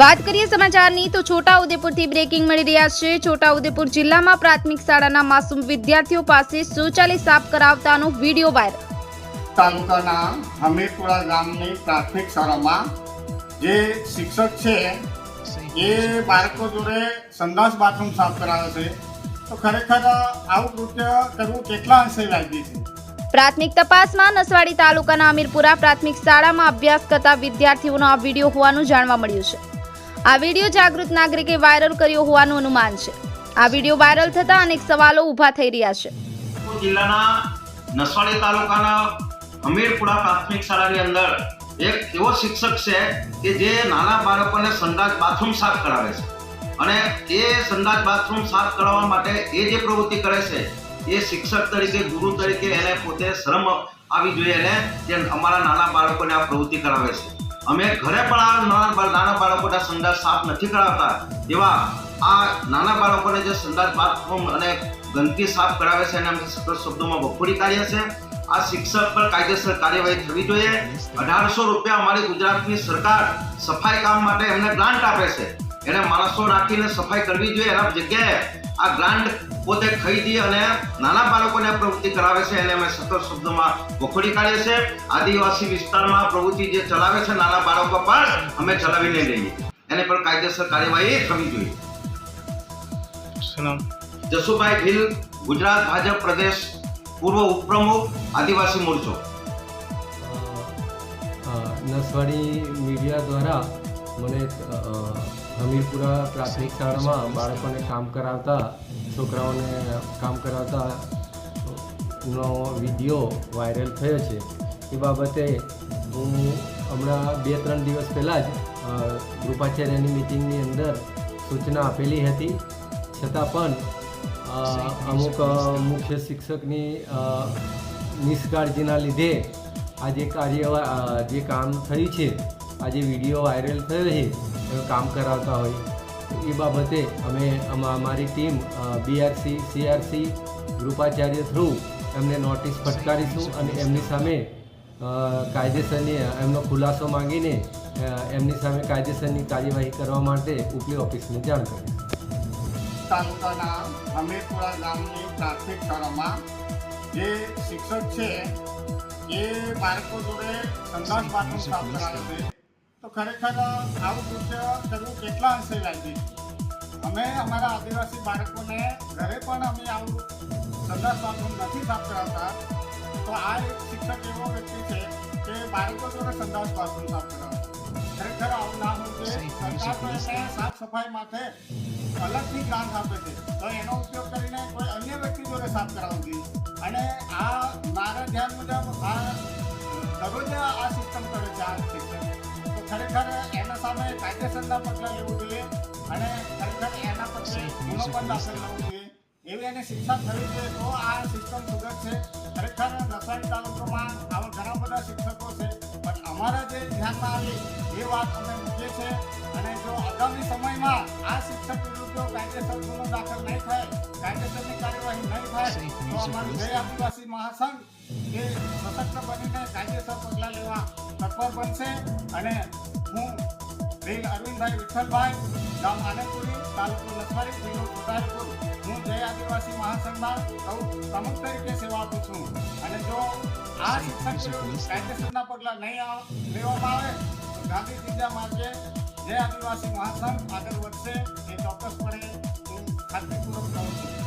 વાત કરીએ સમાચારની તો છોટા ઉદેપુરથી બ્રેકિંગ મળી રહ્યા છે. છોટા ઉદેપુર જિલ્લામાં પ્રાથમિક શાળાના માસૂમ વિદ્યાર્થીઓ પાસે શૌચાલય સાફ કરાવતાનો વીડિયો વાયરલ. તાલુકાના હમીરપુરા ગામની પ્રાથમિક શાળામાં જે શિક્ષક છે એ બાળકો જોડે સંદાસ બાથરૂમ સાફ કરાવે છે. તો ખરેખર આવું કૃત્ય કરવું કેટલા અંશે વાજબી છે? પ્રાથમિક તપાસમાં નસવાડી તાલુકાના અમીરપુરા પ્રાથમિક શાળામાં અભ્યાસ કરતા વિદ્યાર્થીઓનો આ વીડિયો હોવાનું જાણવા મળ્યું છે. આ વીડિયો જાગૃત નાગરિકે વાયરલ કર્યો હોવાનું અનુમાન છે. આ વીડિયો વાયરલ થતા અનેક સવાલો ઊભા થઈ રહ્યા છે. જિલ્લાના નસવાડી તાલુકાના હમીરપુરા પ્રાથમિક શાળાની અંદર એક એવો શિક્ષક છે કે જે નાના બાળકોને સંડાસ બાથરૂમ સાફ કરાવે છે. અને એ સંડાસ બાથરૂમ સાફ કરાવવા માટે એ જે પ્રવૃત્તિ કરે છે, એ શિક્ષક તરીકે, ગુરુ તરીકે એને પોતે શરમ આવી જોઈએ એને જે અમારા નાના બાળકોને આ પ્રવૃત્તિ કરાવે છે. અમે ઘરે પણ આ નાના બાળકોના સંડાસ સાફ નથી કરાવતા. એવા આ નાના બાળકોને જે સંદાસ બાથરૂમ અને ગંદકી સાફ કરાવે છે એને અમે સખત શબ્દોમાં વખોડી કાઢીએ છે આ શિક્ષક પર કાયદેસર કાર્યવાહી થવી જોઈએ. અઢારસો રૂપિયા અમારી ગુજરાતની સરકાર સફાઈ કામ માટે એમને ગ્રાન્ટ આપે છે. એને માણસો રાખીને સફાઈ કરવી જોઈએ. એના જગ્યાએ આ ગ્રાન્ટ પોતે ખરીદી અને નાના બાળકોને પ્રવૃત્તિ કરાવે છે એને અમે સતત શબ્દોમાં વખોડી કાઢીએ છીએ. આદિવાસી વિસ્તારમાં પ્રવૃત્તિ જે ચલાવે છે નાના બાળકો પર અમે ચલાવીને લઈએ એને પર કાયદેસર કાર્યવાહી થવી જોઈએ. જસુભાઈ ભીલ ગુજરાત ભાજપ પ્રદેશ પૂર્વ ઉપપ્રમુખ આદિવાસી મોરચો. નસવાડી મીડિયા દ્વારા મને હમીરપુરા પ્રાથમિક શાળામાં બાળકોને કામ કરાવતા, છોકરાઓને કામ કરાવતા નો વીડિયો વાયરલ થયો છે. એ બાબતે હું હમણાં બે ત્રણ દિવસ પહેલાં જ ગૃપાચાર્યની મિટિંગની અંદર સૂચના આપેલી હતી. છતાં પણ અમુક મુખ્ય શિક્ષકની નિષ્કાળજીના લીધે આ જે કાર્ય જે કામ થયું છે આ જે વીડિયો વાયરલ થયો છે એ કામ કરાવતા હોય એ બાબતે અમે અમા- અમારી ટીમ બીઆરસી સીઆરસી ગૃપાચાર્ય થ્રુ એમને નોટિસ ફટકારીશું અને એમની સામે કાયદેસરની એમનો ખુલાસો માંગીને એમની સામે કાયદેસરની કાર્યવાહી કરવા માટે ઉપલી ઓફિસને જાણ કરી. તાલુકાના હમીરપુરા ગામની પ્રાથમિક શાળામાં જે શિક્ષક છે એ બાળકો જોડે સંડાસ બાથરૂમ સાફ કરાવે છે. તો ખરેખર આવું કૃત્ય કરવું કેટલા અંશે વાજબી છે અમે અમારા આદિવાસી બાળકોને ઘરે પણ અમે આવું સંદાસ બાથરૂમ નથી સાફ કરાવતા તો આ એક શિક્ષક એવો વ્યક્તિ છે કે બાળકો જોડે સંદાસ બાથરૂમ સાફ કરાવે ખરેખર આવું ના હોવું સરકાર સાફ સફાઈ માટે અલગથી ગ્રાન્ટ આપે છે. તો એનો ઉપયોગ કરીને કોઈ અન્ય વ્યક્તિ જોડે સાફ કરાવવું. અને આ મારા ધ્યાન મુજબ આ દરરોજ આ સિસ્ટમ કરે છે આ શિક્ષક ખરેખર એના સામે કાયદેસરના પગલાં લેવું જોઈએ અને ખરેખર એના પછી ગુનો પણ દાખલ કરવો જોઈએ. એવી એને શિક્ષા થવી જોઈએ તો આ સિસ્ટમ સુધરશે. ખરેખર નવસારી તાલુકામાં આવા ઘણા બધા શિક્ષકો છે. પણ અમારા જે ધ્યાનમાં આવી એ વાત અમે મૂકીએ છીએ. અને જો આગામી સમયમાં આ શિક્ષક વિરુદ્ધ કાયદેસર ગુનો દાખલ નહીં થાય કાયદેસરની કાર્યવાહી નહીં થાય તો અમારું જય આદિવાસી મહાસંઘ એ સશક્ત બનીને કાયદેસર પગલાં લેવા આપવા પડશે અને હું દિલ અરવિંદભાઈ વિઠ્ઠલભાઈ, ગામ આનંદપુરી, તાલુકો નસવાડી, જિલ્લો કોટાજપુર હું જય આદિવાસી મહાસંઘમાં સૌ પ્રમુખ તરીકે સેવા આપું છું. અને જો આ શિક્ષક કાયદેસરના પગલાં નહીં આવ, લેવામાં આવે, તો ગાંધી જિલ્લા માર્ગે જય આદિવાસી મહાસંઘ આગળ વધશે. એ ચોક્કસપણે હું ખાતરીપૂર્વક કહું છું.